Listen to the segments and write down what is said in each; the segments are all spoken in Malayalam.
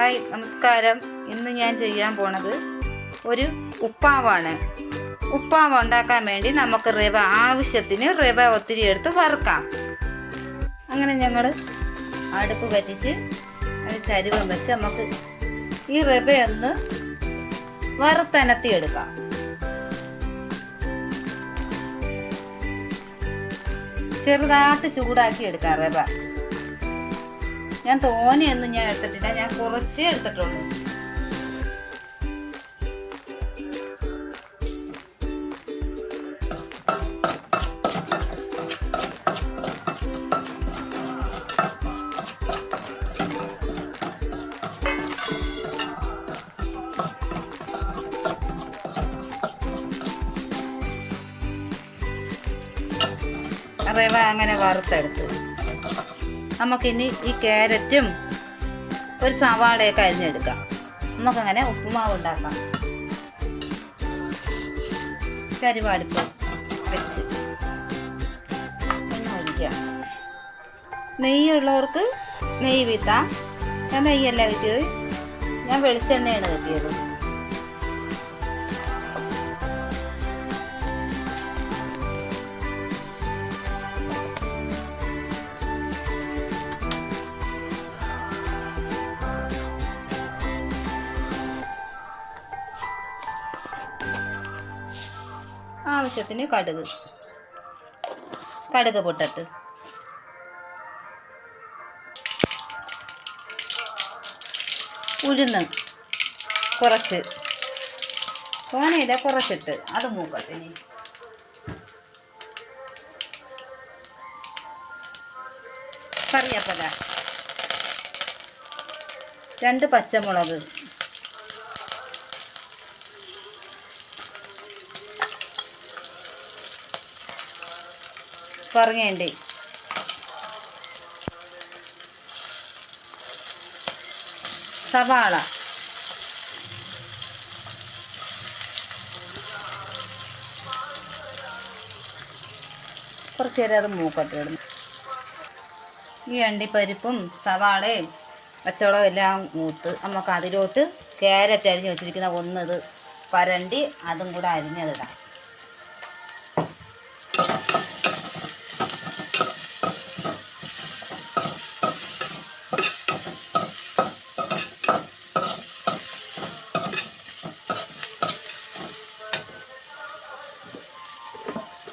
ഹായ് നമസ്കാരം. ഇന്ന് ഞാൻ ചെയ്യാൻ പോണത് ഒരു ഉപ്പാവാണ്. ഉപ്പാവ് ഉണ്ടാക്കാൻ വേണ്ടി നമുക്ക് റവ ആവശ്യത്തിന് റവ ഒത്തിരി എടുത്ത് വറുക്കാം. അങ്ങനെ ഞങ്ങൾ അടുപ്പ് പറ്റിച്ച് അത് ചരുവം വെച്ച് നമുക്ക് ഈ റവ ഒന്ന് വറുത്തനത്തി എടുക്കാം ചെറുതായിട്ട് ചൂടാക്കി എടുക്കാം റവ. ഞാൻ തോനെയൊന്നും ഞാൻ എടുത്തിട്ടില്ല. ഞാൻ കുറച്ചേ എടുത്തിട്ടുള്ളൂ. റവ അങ്ങനെ വറുത്തെടുത്ത്. നമുക്കിനി ഈ ക്യാരറ്റും ഒരു സവാളയൊക്കെ അരിഞ്ഞെടുക്കാം. നമുക്കങ്ങനെ ഉപ്പുമാവ് ഉണ്ടാക്കാം. കരുവാടുപ്പ് വെച്ച്. നെയ്യുള്ളവർക്ക് നെയ്യ് വീത്താം. ഞാൻ നെയ്യല്ല വീത്തിയത് ഞാൻ വെളിച്ചെണ്ണയാണ് കിട്ടിയത് ആവശ്യത്തിന് കടുക്. കടുക് പൊട്ടട്ട്. ഉഴുന്ന് കുറച്ച്. കോനയില കുറച്ചിട്ട് അത് മൂക്കട്ടെ ഇനി. കറിയപ്പല രണ്ട് പച്ചമുളക്. പറഞ്ഞേണ്ടി സവാള. കുറച്ച് നേരം അത് മൂക്കട്ട് ഇടുന്നു. ഈ അണ്ടിപ്പരിപ്പും സവാളയും പച്ചവളവും എല്ലാം മൂത്ത് നമുക്ക് അതിലോട്ട് ക്യാരറ്റ് അരിഞ്ഞ് വെച്ചിരിക്കുന്ന ഒന്നത് പരണ്ടി അതും കൂടെ അരിഞ്ഞതിടാം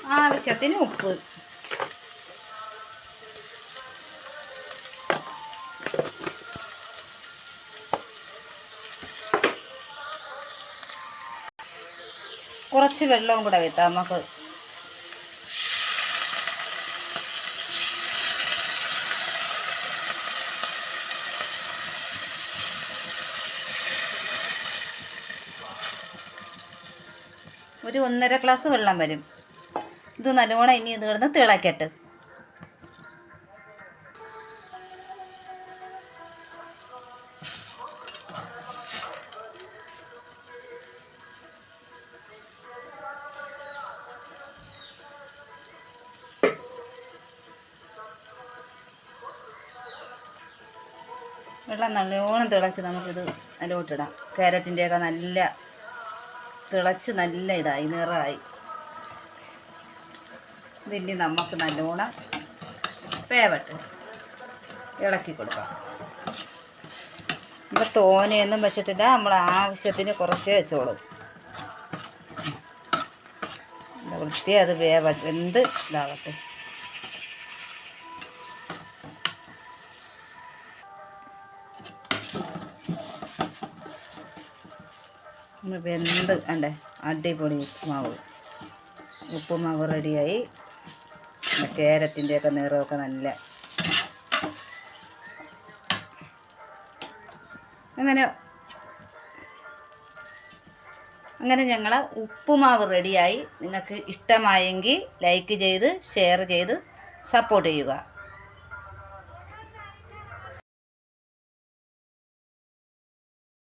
ആവശ്യത്തിന് ഉപ്പ് കുറച്ച് വെള്ളവും കൂടെ വെത്താം നമുക്ക്. ഒരു ഒന്നര ഗ്ലാസ് വെള്ളം വരും. ഇത് നല്ലോണം ഇനി ഇത് കിടന്ന് തിളക്കട്ട്. വെള്ളം നല്ലോണം തിളച്ച് നമുക്കിത് അതിലോട്ടിടാം. ക്യാരറ്റിന്റെയൊക്കെ നല്ല തിളച്ച് നല്ല ഇതായി നിറമായി ഇതിന്റെ നമുക്ക് നല്ലോണം വേവട്ട്. ഇളക്കി കൊടുക്കാം. നമ്മൾ തോനെയൊന്നും വെച്ചിട്ടില്ല. നമ്മൾ ആവശ്യത്തിന് കുറച്ച് വെച്ചോളൂ. വൃത്തി അത് വേവ എന്ത് ഇതാവട്ടെ. വെന്ത് അണ്ടേ അടിപൊളി ഉപ്പുമാവ്. ഉപ്പുമാവ് റെഡിയായി ക്യാരറ്റിന്റെയൊക്കെ നിറമൊക്കെ നല്ല അങ്ങനെ അങ്ങനെ ഞങ്ങൾ ഉപ്പുമാവ് റെഡിയായി. നിങ്ങൾക്ക് ഇഷ്ടമായെങ്കിൽ ലൈക്ക് ചെയ്ത് ഷെയർ ചെയ്ത് സപ്പോർട്ട് ചെയ്യുക.